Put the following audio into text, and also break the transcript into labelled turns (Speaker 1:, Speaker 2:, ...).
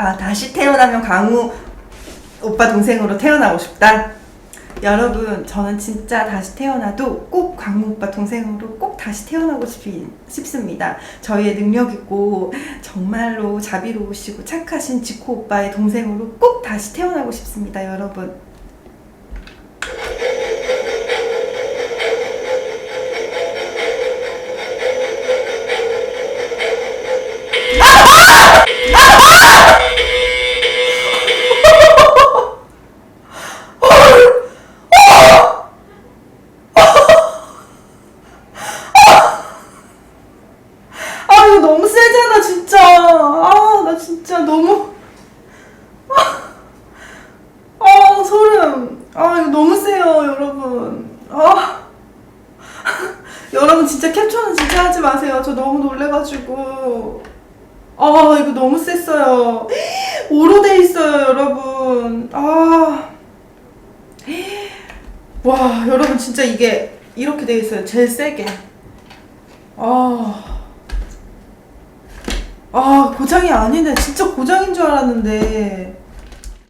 Speaker 1: 아, 다시 태어나면 강우 오빠 동생으로 태어나고 싶다. 여러분, 저는 진짜 다시 태어나도 꼭 강우 오빠 동생으로 꼭 다시 태어나고 싶이, 싶습니다. 저희의 능력 있고 정말로 자비로우시고 착하신 지코 오빠의 동생으로 꼭 다시 태어나고 싶습니다, 여러분. 아 진짜. 아 나 진짜 너무. 아 소름 아 이거 너무 세요 여러분. 아. 여러분 진짜 캡처는 진짜 하지 마세요. 저 너무 놀래가지고. 아 이거 너무 셌어요. 오로 돼 있어요 여러분. 아. 와, 여러분 진짜 이게 이렇게 돼 있어요. 제일 세게. 아. 아, 고장이 아니네. 진짜 고장인 줄 알았는데.